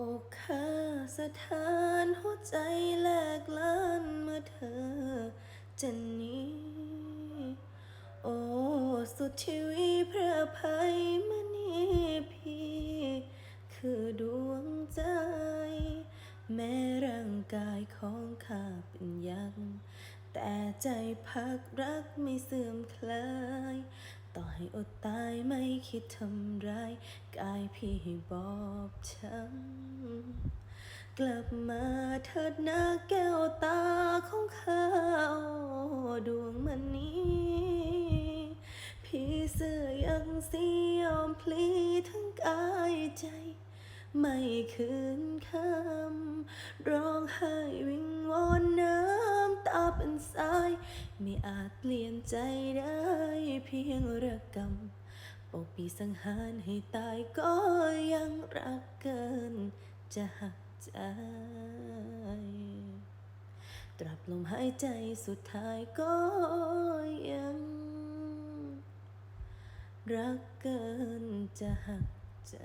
อกค่าสถานหัวใจแหลกล้านเมื่อเธอจะหนีโอ้สุดชีวิตพระภัยมณีพี่ คือดวงใจ แม้ร่างกายของข้าเป็นยักษ์แต่ใจพักรักไม่เสื่อมคลาย อดตายไม่คิดทำร้ายกายพี่ให้บอบช้ำกลับมาเถิดนะแก้วตาของข้าดวงมันนี้พี่เสื้อยังสียอมพลีทั้งกายใจ ไม่คืนคำร้องไห้ ไม่อาจเปลี่ยนใจได้เพียงระกำปกปีสังหารให้ตายก็ยังรักเกิน จะหักใจ ตราบลมหายใจสุดท้ายก็ยัง รักเกินจะหักใจ